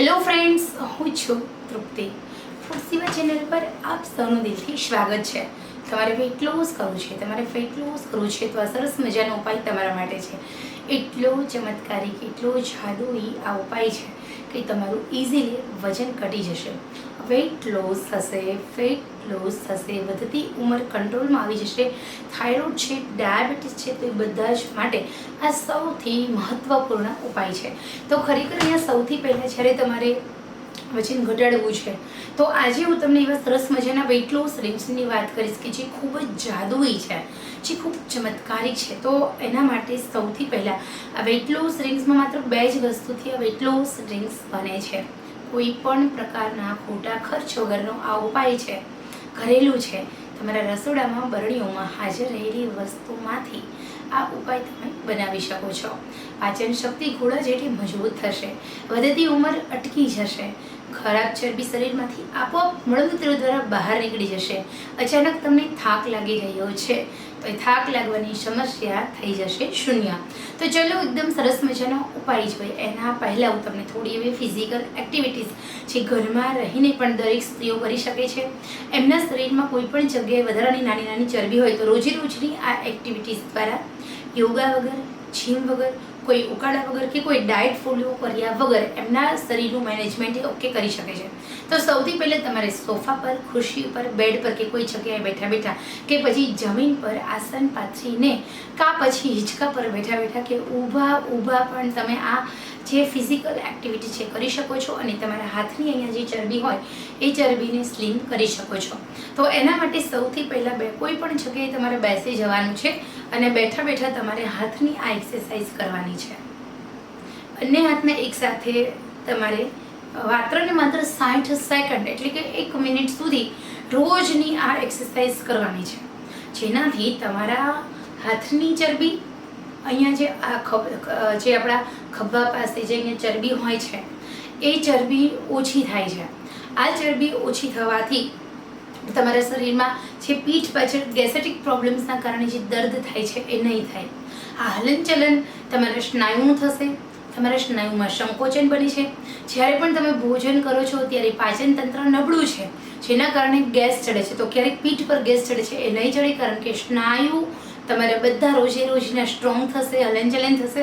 Hello friends હું છું તૃપ્તિ. Food channel પર આપ સૌનું દિલથી સ્વાગત છે. તમારે વેટ લોસ કરવું છે, તમારે ફેટ લોસ કરવું છે, તો આ સરસ મજાનો ઉપાય તમારા માટે છે. એટલો ચમત્કારિક એટલો જાદુઈ આ ઉપાય છે કે તમારું ઇઝીલી વજન ઘટી જશે. વેટ લોસ થશે ફેટ લોસ થશે. વધતી ઉંમર કંટ્રોલમાં આવી જશે. થાઇરોઇડ છે ડાયાબિટીસ છે, તો બધા જ માટે આ સૌથી મહત્ત્વપૂર્ણ ઉપાય છે. તો ખરેખર અહીંયા સૌથી પહેલાં જ્યારે તમારે વજન ઘટાડવું છે, તો આજે હું તમને એવા સરસ મજાના વેઇટ લોસ રિંગ્સની વાત કરીશ કે જે ખૂબ જ જાદુઈ છે, જે ખૂબ ચમત્કારિક છે. તો એના માટે સૌથી પહેલાં આ વેઇટ લોસ રિંગ્સમાં માત્ર બે જ વસ્તુથી આ વેઇટ લોસ રિંગ્સ બને છે. કોઈ પણ પ્રકારના ખોટા ખર્ચ વગરનો આ ઉપાય છે. ઘરેલું છે. તમારા રસોડામાં બરણીઓમાં હાજર રહેલી વસ્તુમાંથી આ ઉપાય તમે બનાવી શકો છો. પાચન શક્તિ ઘોડા જેટલી મજબૂત થશે. વધતી ઉંમર અટકી જશે. ખરાબ ચરબી શરીરમાંથી આપોઆપ મળમૂત્ર દ્વારા બહાર નીકળી જશે. અચાનક તમને થાક લાગી રહ્યો છે. તો એ થાક લાગવાની સમસ્યા થઈ જશે શૂન્ય. તો ચલો એકદમ સરસ મજાનો ઉપાય જોઈએ એના પહેલાં હું તમને થોડી એવી ફિઝિકલ એક્ટિવિટીઝ જે ઘરમાં રહીને પણ દરેક સ્ત્રીઓ કરી શકે છે. એમના શરીરમાં કોઈ પણ જગ્યાએ વધારાની નાની નાની ચરબી હોય તો રોજે રોજની આ એક્ટિવિટીઝ દ્વારા યોગા વગર જીમ વગર, કોઈ ઉકાળા વગર કે કોઈ ડાયટ ફોલો કર્યા વગર એમના શરીરનું મેનેજમેન્ટ એ ઓકે કરી શકે છે. તો સૌથી પહેલાં તમારે સોફા પર, ખુરશી ઉપર બેડ પર કે કોઈ જગ્યાએ બેઠા બેઠા કે પછી જમીન પર આસન પાથરીને કા પછી હિંચકા પર બેઠા બેઠા કે ઊભા ઊભા પણ તમે આ જે ફિઝિકલ એક્ટિવિટી છે કરી શકો છો અને તમારા હાથની અહીંયા જે ચરબી હોય, એ ચરબીને સ્લિમ કરી શકો છો. તો એના માટે સૌથી પહેલાં બે કોઈ પણ જગ્યાએ તમારે બેસી જવાનું છે અને બેઠા બેઠા તમારે હાથની આ એક્સરસાઇઝ કરવાની છે. બંને હાથને એકસાથે તમારે માત્ર માત્ર સાઠ સેકન્ડ એટલે કે એક મિનિટ સુધી રોજની આ એક્સરસાઇઝ કરવાની છે. જેનાથી તમારા હાથની ચરબી, અહીંયા જે આ જે આપણા ખભા પાસે જે અહીંયા ચરબી હોય છે, એ ચરબી ઓછી થાય છે. આ ચરબી ઓછી થવાથી તમારા શરીરમાં જે પીઠ પાછળ ગેસેટિક પ્રોબ્લેમ્સના કારણે જે દર્દ થાય છે, એ નહીં થાય. આ હલનચલન તમારા સ્નાયુનું થશે, તમારા સ્નાયુમાં સંકોચન બને છે. જ્યારે પણ તમે ભોજન કરો છો, ત્યારે પાચન તંત્ર નબળું છે, જેના કારણે ગેસ ચડે છે. તો ક્યારેક પીઠ પર ગેસ ચડે છે, એ નહીં ચડે, કારણ કે સ્નાયુ તમારા બધા રોજે રોજના સ્ટ્રોંગ થશે હલનચલન થશે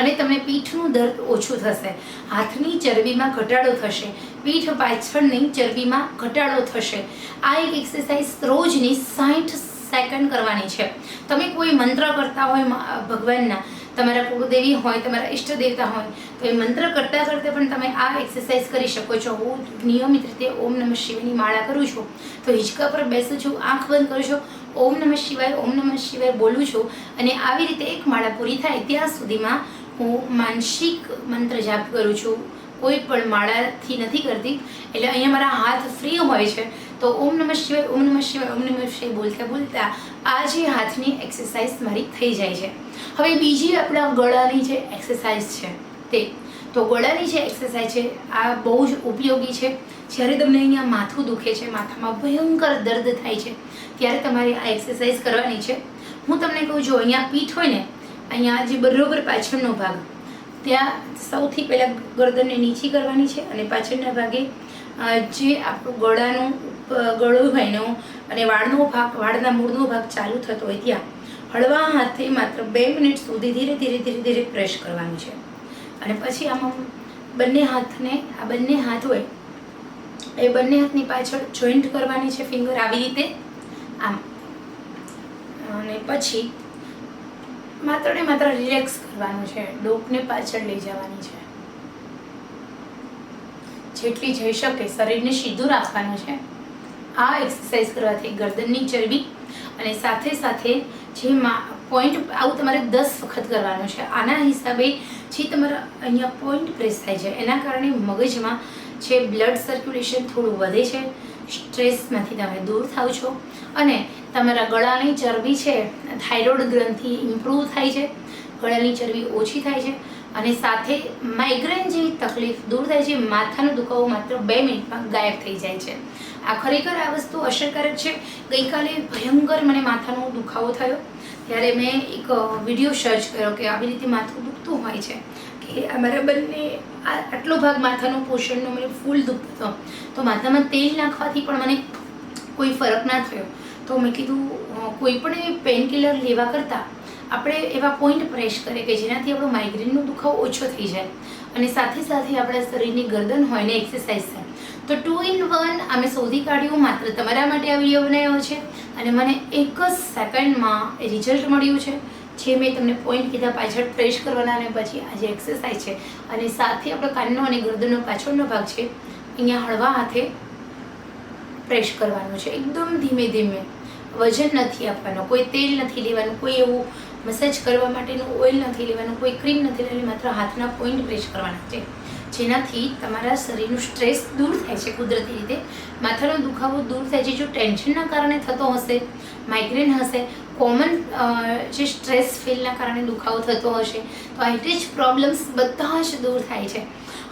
અને તમને પીઠનું દર્દ ઓછું થશે. હાથની ચરબીમાં ઘટાડો થશે. પીઠ પાછળની ચરબીમાં ઘટાડો થશે. આ એક એક્સરસાઇઝ રોજની સાઠ સેકન્ડ કરવાની છે. તમે કોઈ મંત્ર કરતા હોય ભગવાનના, તમારા કુળદેવી હોય, તમારા ઈષ્ટ દેવતા હોય, તો એ મંત્ર કરતાં કરતાં પણ તમે આ એક્સરસાઇઝ કરી શકો છો. હું નિયમિત રીતે ઓમ નમઃ શિવની માળા કરું છું. તો હિંચકા પર બેસું છું, આંખ બંધ કરું છું ઓમ નમઃ શિવાય, ઓમ નમઃ શિવાય બોલું છું અને આવી રીતે એક માળા પૂરી થાય ત્યાં સુધીમાં હું માનસિક મંત્ર જાપ કરું છું. કોઈ પણ માળાથી નથી કરતી. એટલે અહીંયા મારા હાથ ફ્રી હોય છે. તો ઓમ નમઃ શિવાય, ઓમ નમઃ શિવાય, ઓમ નમઃ શિવાય બોલતા બોલતા આ જે હાથની એક્સરસાઇઝ મારી થઈ જાય છે. હવે બીજી આપણા ગળાની જે એક્સરસાઇઝ છે તે. તો ગળાની જે એક્સરસાઇઝ છે, આ બહુ જ ઉપયોગી છે. જ્યારે તમને અહીંયા માથું દુખે છે, માથામાં ભયંકર દર્દ થાય છે ત્યારે તમારે આ એક્સરસાઇઝ કરવાની છે. હું તમને કહું છું, અહીંયા પીઠ હોય ને, અહીંયા જે બરોબર પાછળનો ભાગ, ત્યાં સૌથી પહેલાં ગરદનને નીચી કરવાની છે અને પાછળના ભાગે જે આપણું ગળાનું ગળું હોય અને વાળનો ભાગ, વાળના મૂળનો ભાગ ચાલુ થતો હોય ત્યાં, હળવા હાથે માત્ર બે મિનિટ સુધી ધીરે ધીરે ધીરે ધીરે પ્રેસ કરવાનું છે. અને પછી આમાં બંને હાથને, આ બંને હાથ હોય, એ બંને હાથની પાછળ જોઈન્ટ કરવાની છે ફિંગર આવી રીતે. આમ. અને પછી માત્ર ને માત્ર રિલેક્સ કરવાનું છે. ડોકને પાછળ લઈ જવાની છે. જેટલી જઈ શકે શરીરને સીધું રાખવાનું છે. આ એક્સરસાઇઝ કરવાથી ગરદનની ચરબી અને સાથે સાથે જે પોઈન્ટ આવું તમારે દસ વખત કરવાનું છે. આના હિસાબે જે તમારા અહીંયા પોઈન્ટ પ્રેસ થાય છે, એના કારણે મગજમાં જે બ્લડ સર્ક્યુલેશન થોડું વધે છે સ્ટ્રેસમાંથી તમે દૂર થાવ છો અને તમારા ગળાની ચરબી છે, થાઇરોઇડ ગ્રંથિ ઇમ્પ્રૂવ થાય છે, ગળાની ચરબી ઓછી થાય છે અને સાથે માઇગ્રેન જેવી તકલીફ દૂર થાય છે, માથાનો દુખાવો માત્ર બે મિનિટમાં ગાયબ થઈ જાય છે. આ ખરેખર આ વસ્તુ અસરકારક છે. ગઈકાલે ભયંકર મને માથાનો દુખાવો થયો. ત્યારે મેં એક વીડિયો સર્ચ કર્યો કે આવી રીતે માથું દુખતું હોય છે. કે અમારા બંને આટલો ભાગ માથાનો પોષણનો મને ફૂલ દુખતો તો માથામાં તેલ નાખવાથી પણ મને કોઈ ફરક ના થયો. તો મેં કીધું કોઈ પણ પેન કિલર લેવા કરતાં આપણે એવા પોઈન્ટ પ્રેસ કરીએ કે જેનાથી આપણો માઇગ્રેનનો દુખાવો ઓછો થઈ જાય. અને સાથે સાથે આપણા શરીરની ગરદન હોય ને એક્સરસાઇઝ થાય. તો ટુ ઇન વન અમે શોધી કાઢ્યું, માત્ર તમારા માટે આ વીડિયો બનાવ્યો છે. અને મને એક જ સેકન્ડમાં રિઝલ્ટ મળ્યું છે. જે મેં તમને પોઈન્ટ કીધા પાછળ પ્રેસ કરવાના અને પછી આ જે એક્સરસાઇઝ છે, અને સાથે આપણો કાનનો અને ગરદનનો પાછળનો ભાગ છે, અહીંયા હળવા હાથે પ્રેસ કરવાનું છે. એકદમ ધીમે ધીમે. વજન નથી આપવાનું. કોઈ તેલ નથી લેવાનું, કોઈ એવું મસાજ કરવા માટેનું ઓઇલ નથી લેવાનું, કોઈ ક્રીમ નથી લેવાની, માત્ર હાથના પોઈન્ટ પ્રેસ કરવાના છે. જેનાથી તમારા શરીરનું સ્ટ્રેસ દૂર થાય છે કુદરતી રીતે. માથાનો દુખાવો દૂર થાય છે. જો ટેન્શનના કારણે થતો હશે માઇગ્રેન હશે કોમન જે સ્ટ્રેસ ફીલના કારણે દુખાવો થતો હશે, તો આઈટી જ પ્રોબ્લેમ્સ બધા જ દૂર થાય છે.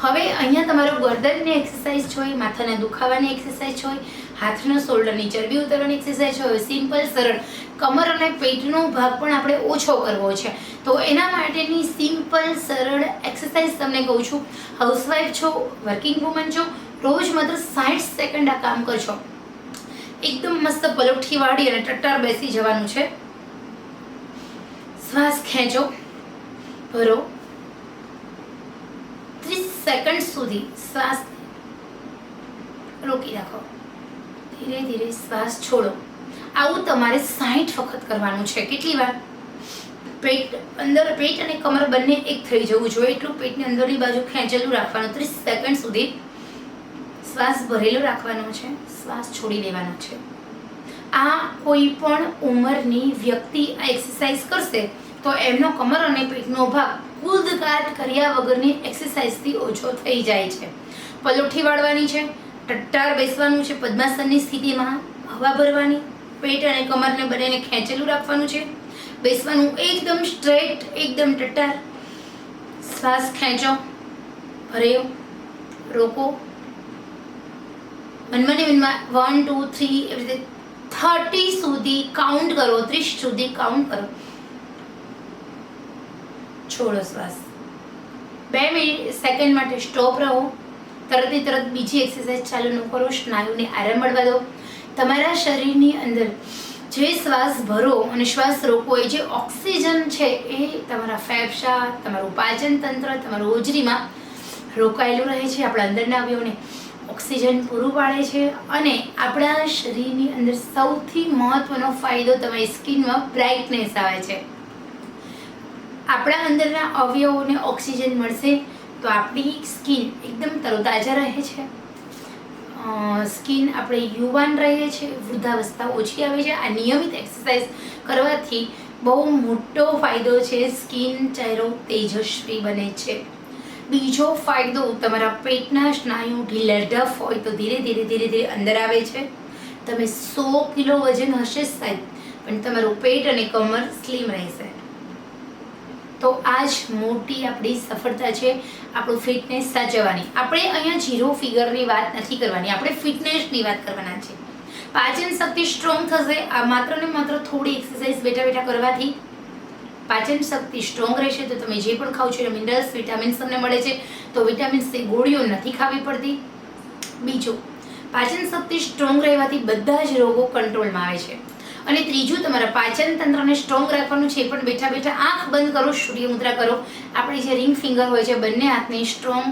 હવે અહીંયા તમારો ગરદનની એક્સરસાઇઝ હોય માથાના દુખાવાની એક્સરસાઇઝ હોય હાથનો શોલ્ડરની ચરબી ઉતારવાની એક્સરસાઇઝ હોય સિમ્પલ સરળ. કમર અને પેટનો ભાગ પણ આપણે ઓછો કરવો છે. તો એના માટેની સિમ્પલ સરળ એક્સરસાઇઝ તમને કહું છું. હાઉસવાઈફ છો વર્કિંગ વુમન છો, રોજ માત્ર સાઠ સેકન્ડ આ કામ કરશો એકદમ મસ્ત પલોઠી વાળી અને ટટ્ટાર બેસી જવાનું છે. શ્વાસ ખેંચો, ભરો. ત્રીસ સેકન્ડ સુધી શ્વાસ રોકી રાખો. ધીરે ધીરે શ્વાસ છોડો. આવું તમારે સાઠ વખત કરવાનું છે. કેટલી વાર? પેટ, અંદર પેટ અને કમર બંને એક થઈ જવું જોઈએ. એટલું પેટની અંદરની બાજુ ખેંચેલું રાખવાનું. ત્રીસ સેકન્ડ સુધી શ્વાસ ભરેલો રાખવાનો છે. શ્વાસ છોડી દેવાનો છે. આ કોઈ પણ ઉંમરની વ્યક્તિ આ એક્સરસાઇઝ કરશે, તો એમનો કમર અને પેટનો ભાગ કુદકાટ કર્યા વગરની એક્સરસાઇઝથી ઓછો થઈ જાય છે. પલોઠી વાળવાની છે. ટટ્ટાર બેસવાનું છે, પદ્માસનની સ્થિતિમાં હવા ભરવાની, પેટ અને કમરને બંનેને ખેંચેલું રાખવાનું છે. બેસવાનું એકદમ સ્ટ્રેટ, એકદમ ટટ્ટાર. શ્વાસ ખેંચો ભર્યો રોકો. મનમાં મનમાં વન ટુ થ્રી એવી રીતે થર્ટી સુધી કાઉન્ટ કરો, ત્રીસ સુધી કાઉન્ટ કરો. છોડો શ્વાસ. બે મિનિટ સેકન્ડ માટે સ્ટોપ રહો. તરત તરત બીજી એક્સરસાઇઝ ચાલુ ન કરો, સ્નાયુને આરામ મળવા દો. તમારા શરીરની અંદર જે શ્વાસ ભરો અને શ્વાસ રોકો, એ જે ઓક્સિજન છે એ તમારા ફેફસા, તમારું પાચન તંત્ર, તમારું હોજરીમાં રોકાયેલું રહે છે, આપણા અંદરના અવયવને ઓક્સિજન પૂરું પાડે છે અને આપણા શરીરની અંદર સૌથી મહત્વનો ફાયદો તમારી સ્કિનમાં બ્રાઇટનેસ આવે છે. આપણા અંદરના અવયવોને ઓક્સિજન મળશે તો આપણી સ્કિન એકદમ તરોતાજા રહે છે. સ્કિન આપણે યુવાન રહીએ છીએ, વૃદ્ધાવસ્થા ઓછી આવે છે, આ નિયમિત એક્સરસાઇઝ કરવાથી બહુ મોટો ફાયદો છે સ્કિન ચહેરો તેજસ્વી બને છે. બીજો ફાયદો તમારા પેટના સ્નાયુ ઢીલા ઢફ હોય તો ધીરે ધીરે ધીરે ધીરે અંદર આવે છે. તમે સો કિલો વજન હશે સાહેબ, પણ તમારું પેટ અને કમર સ્લીમ રહેશે. તો આ જ મોટી આપણી સફળતા છે આપણું ફિટનેસ સાચવવાની. આપણે અહીંયા ઝીરો ફિગરની વાત નથી કરવાની, આપણે ફિટનેસની વાત કરવાના છે. પાચન શક્તિ સ્ટ્રોંગ થશે, આ માત્ર ને માત્ર થોડી એક્સરસાઇઝ બેઠા બેઠા કરવાથી પાચન શક્તિ સ્ટ્રોંગ રહેશે, તો તમે જે પણ ખાવ છો એ મિનરલ્સ વિટામિન્સ તમને મળે છે. તો વિટામિન્સની ગોળીઓ નથી ખાવી પડતી. બીજું, પાચન શક્તિ સ્ટ્રોંગ રહેવાથી બધા જ રોગો કંટ્રોલમાં આવે છે. અને ત્રીજું, તમારા પાચન તંત્રને સ્ટ્રોંગ રાખવાનું છે પણ બેઠા બેઠા આંખ બંધ કરો, સૂર્ય મુદ્રા કરો. આપણી જે રિંગ ફિંગર હોય છે, બંને હાથને સ્ટ્રોંગ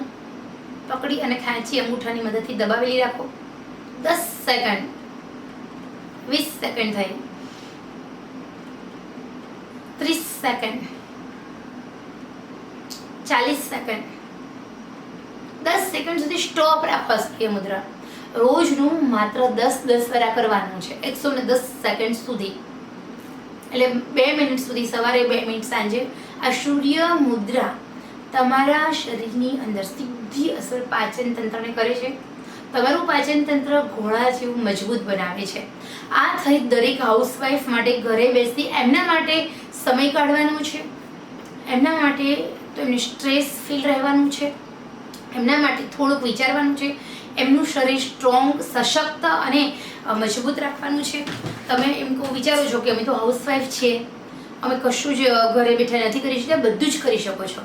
પકડી અને ખાંચી અંગૂઠાની મદદથી દબાવેલી રાખો. દસ સેકન્ડ વીસ સેકન્ડ થઈ ત્રીસ સેકન્ડ ચાલીસ સેકન્ડ દસ સેકન્ડ સુધી સ્ટોપ રાખવા સૂર્ય મુદ્રા. રોજનું માત્ર દસ દસ વાર કરવાનું છે. એકસો ને દસ સેકન્ડ સુધી. એટલે બે મિનિટ સુધી, સવારે બે મિનિટ સાંજે. આ સૂર્ય મુદ્રા તમારા શરીરની અંદર સીધી અસર પાચન તંત્રને કરે છે. તમારું પાચન તંત્ર ઘોડા જેવું મજબૂત બનાવે છે. આ થઈ દરેક હાઉસવાઈફ માટે ઘરે બેસી એમના માટે સમય કાઢવાનો છે. એમના માટે તો એમને સ્ટ્રેસ ફીલ રહેવાનું છે. એમના માટે થોડુંક વિચારવાનું છે. એમનું શરીર સ્ટ્રોંગ સશક્ત અને મજબૂત રાખવાનું છે. તમે એમ કહું, વિચારો છો કે અમે તો હાઉસવાઈફ છીએ અમે કશું જ ઘરે બેઠા નથી કરી શકતા, બધું જ કરી શકો છો.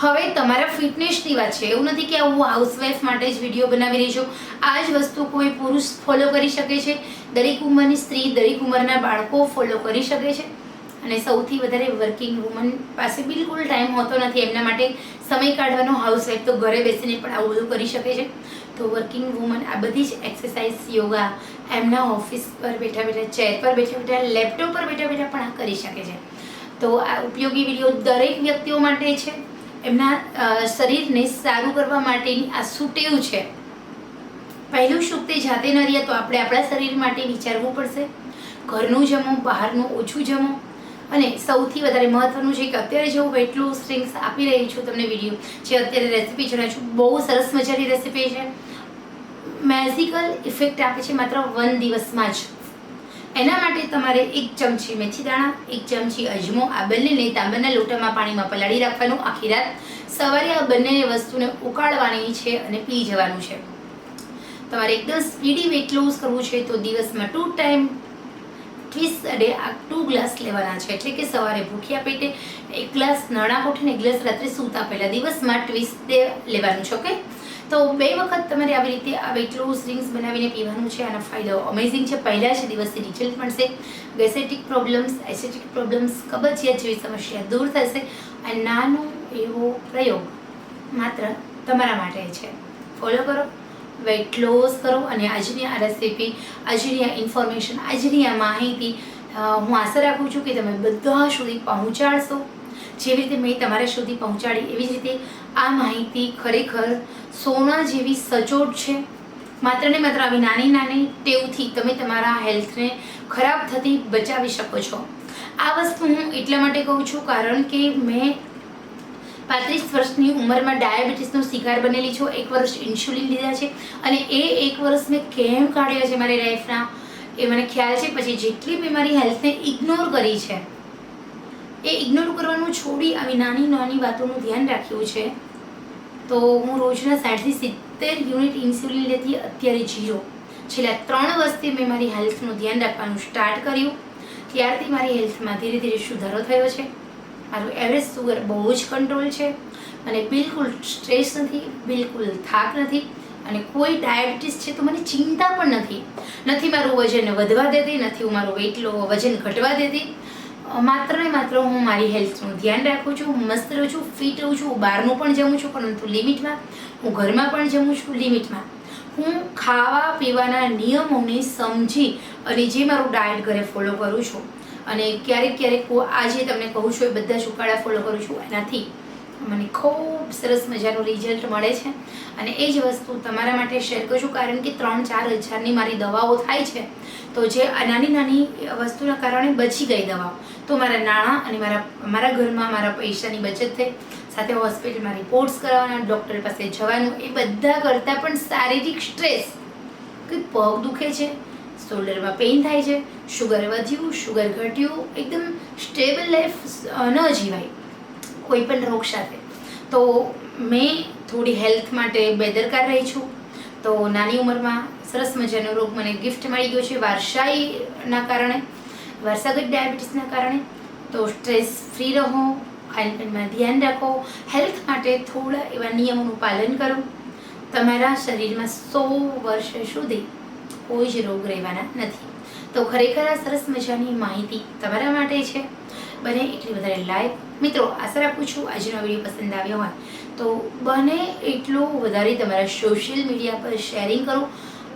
હવે તમારા ફિટનેસની વાત છે. એવું નથી કે હું હાઉસવાઈફ માટે જ વીડિયો બનાવી રહી છું. આ જ વસ્તુ કોઈ પુરુષ ફોલો કરી શકે છે. દરેક ઉંમરની સ્ત્રી દરેક ઉંમરના બાળકો ફોલો કરી શકે છે. અને સૌથી વધારે વર્કિંગ વુમન પાસે બિલકુલ ટાઈમ હોતો નથી. એમના માટે સમય કાઢવાનો હાઉસવાઈફ તો ઘરે બેસીને પણ આવું બધું કરી શકે છે. તો વર્કિંગ વુમન આ બધી જ એક્સરસાઇઝ યોગા એમના ઓફિસ પર બેઠા બેઠા ચેર પર બેઠા બેઠા લેપટોપ પર બેઠા બેઠા પણ આ કરી શકે છે. તો આ ઉપયોગી વીડિયો દરેક વ્યક્તિઓ માટે છે. એમના શરીરને સારું કરવા માટેની આ સુટેવ છે. પહેલું સુખ તે જાતે ન રહીએ તો આપણે આપણા શરીર માટે વિચારવું પડશે. ઘરનું જમો, બહારનું ઓછું જમો અને સૌથી વધારે મહત્વનું છે કે અત્યારે જે હું વેટ લોસ ડ્રિંક્સ આપી રહી છું તમને વીડિયો જે અત્યારે રેસીપી જણાવું છું, બહુ સરસ મજાની રેસીપી છે. મેઝિકલ ઇફેક્ટ આપે છે માત્ર વન દિવસમાં જ. એના માટે તમારે એક ચમચી મેથી દાણા, એક ચમચી અજમો, આ બંનેને તાંબાના લોટામાં પાણીમાં પલાળી રાખવાનું આખી રાત. સવારે આ બંને વસ્તુને ઉકાળવાની છે અને પી જવાનું છે. તમારે એકદમ સ્પીડી વેટ લોસ કરવું છે તો દિવસમાં ટુ ટાઈમ અડે આ ટુ ગ્લાસ લેવાના છે. એટલે કે સવારે ભૂખ્યા પેટે એક ગ્લાસ નણા કોઠીને એક ગ્લાસ, રાત્રે સૂતા પહેલાં. દિવસમાં ટ્વીસ લેવાનું છે ઓકે તો બે વખત તમારે આવી રીતે આ વેટ લોસ ડ્રિંક્સ બનાવીને પીવાનું છે. આનો ફાયદો અમેઝિંગ છે. પહેલા જ દિવસથી રિઝલ્ટ મળશે. ગેસેટિક પ્રોબ્લેમ્સ એસિડિક પ્રોબ્લેમ્સ કબજિયાત જેવી સમસ્યા દૂર થશે અને નાનો એવો પ્રયોગ માત્ર તમારા માટે છે. ફોલો કરો. વેટ લોસ કરો અને આજની આ રેસીપી આજની આ ઇન્ફોર્મેશન આજની આ માહિતી હું આશા રાખું છું કે તમે બધા સુધી પહોંચાડશો. જેવી રીતે મેં તમારા સુધી પહોંચાડી એવી જ રીતે આ માહિતી ખરેખર સોના જેવી સચોટ છે. માત્ર ને માત્ર આવી નાની નાની ટેવથી તમે તમારા હેલ્થને ખરાબ થતી બચાવી શકો છો. આ વસ્તુ હું એટલા માટે કહું છું કારણ કે મેં પાંત્રીસ વર્ષની ઉંમરમાં ડાયાબિટીસનો શિકાર બનેલી છો, એક વર્ષ ઇન્સ્યુલિન લીધા છે અને એ એક વર્ષ મેં કેમ કાઢ્યા છે મારી લાઈફના એ મને ખ્યાલ છે. પછી જેટલી મેં મારી હેલ્થને ઇગ્નોર કરી છે, એ ઇગ્નોર કરવાનું છોડી આવી નાની નાની વાતોનું ધ્યાન રાખ્યું છે, તો હું રોજના સાઠથી સિત્તેર યુનિટ ઇન્સ્યુલિન લેતી અત્યારે જીરો છેલ્લા ત્રણ વર્ષથી મેં મારી હેલ્થનું ધ્યાન રાખવાનું સ્ટાર્ટ કર્યું. ત્યારથી મારી હેલ્થમાં ધીરે ધીરે સુધારો થયો છે. મારું એવરેજ સુગર બહુ જ કંટ્રોલ છે અને બિલકુલ સ્ટ્રેસ નથી, બિલકુલ થાક નથી અને કોઈ ડાયાબિટીસ છે તો મને ચિંતા પણ નથી. નથી મારું વજન વધવા દેતી, નથી હું મારું વેટ લો વજન ઘટવા દેતી. માત્ર ને માત્ર હું મારી હેલ્થનું ધ્યાન રાખું છું, હું મસ્ત રહું છું ફિટ રહું છું બહારનું પણ જમું છું, પરંતુ લિમિટમાં હું ઘરમાં પણ જમું છું લિમિટમાં હું ખાવા પીવાના નિયમોને સમજી અને જે મારું ડાયટ ઘરે ફોલો કરું છું. અને ક્યારેક ક્યારેક આજે તમને કહું છું એ બધા જ ફોલો કરું છું. એનાથી મને ખૂબ સરસ મજાનું રિઝલ્ટ મળે છે. અને એ જ વસ્તુ તમારા માટે શેર કરું છું કારણ કે ત્રણ ચાર હજારની મારી દવાઓ થાય છે. તો જે નાની નાની વસ્તુના કારણે બચી ગઈ દવાઓ. તો મારા નાણાં અને મારા મારા ઘરમાં મારા પૈસાની બચત થઈ. સાથે હોસ્પિટલમાં રિપોર્ટ્સ કરાવવાના ડૉક્ટર પાસે જવાનું, એ બધા કરતાં પણ શારીરિક સ્ટ્રેસ કે પગ દુખે છે? શોલ્ડરમાં પેઇન થાય છે શુગર વધ્યું શુગર ઘટ્યું, એકદમ સ્ટેબલ લાઈફ ન જીવાય, કોઈ પણ રોગ સાથે. તો મેં થોડી હેલ્થ માટે બેદરકાર રહી છું. તો નાની ઉંમરમાં સરસ મજાનો રોગ મને ગિફ્ટ મળી ગયો છે વારસાઈના કારણે, વારસાગત ડાયાબિટીસના કારણે. તો સ્ટ્રેસ ફ્રી રહો ખાનપાનમાં ધ્યાન રાખો હેલ્થ માટે થોડા એવા નિયમોનું પાલન કરો. તમારા શરીરમાં સો વર્ષ સુધી કોઈ જ રોગ રહેવાના નથી. તો ખરેખર આ સરસ મજાની માહિતી તમારા માટે છે. બને એટલી વધારે લાઈક મિત્રો, આશા રાખું છું આજનો વીડિયો પસંદ આવ્યો હોય તો બને એટલો વધારે તમારા સોશિયલ મીડિયા પર શેરિંગ કરો.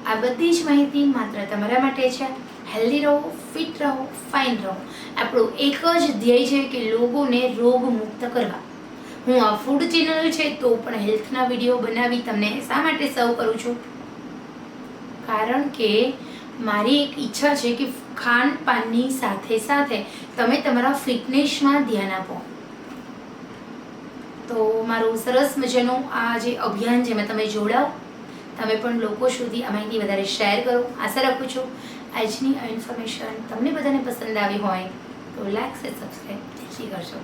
આ બધી જ માહિતી માત્ર તમારા માટે છે. હેલ્ધી રહો ફિટ રહો ફાઇન રહો. આપણું એક જ ધ્યેય છે કે લોકોને રોગ મુક્ત કરવા. હું આ ફૂડ ચેનલ છે તો પણ હેલ્થના વીડિયો બનાવી તમને શા માટે સર્વ કરું છું? કારણ કે મારી એક ઈચ્છા છે કે ખાનપાનની સાથે સાથે તમે તમારા ફિટનેસમાં ધ્યાન આપો. તો મારું સરસ મજાનું આ જે અભિયાન જેમાં તમે જોડાઓ, તમે પણ લોકો સુધી આ માહિતી વધારે શેર કરો. આશા રાખું છું આજની આ ઇન્ફોર્મેશન તમને બધાને પસંદ આવી હોય તો લાઈક સબસ્ક્રાઈબ કરશો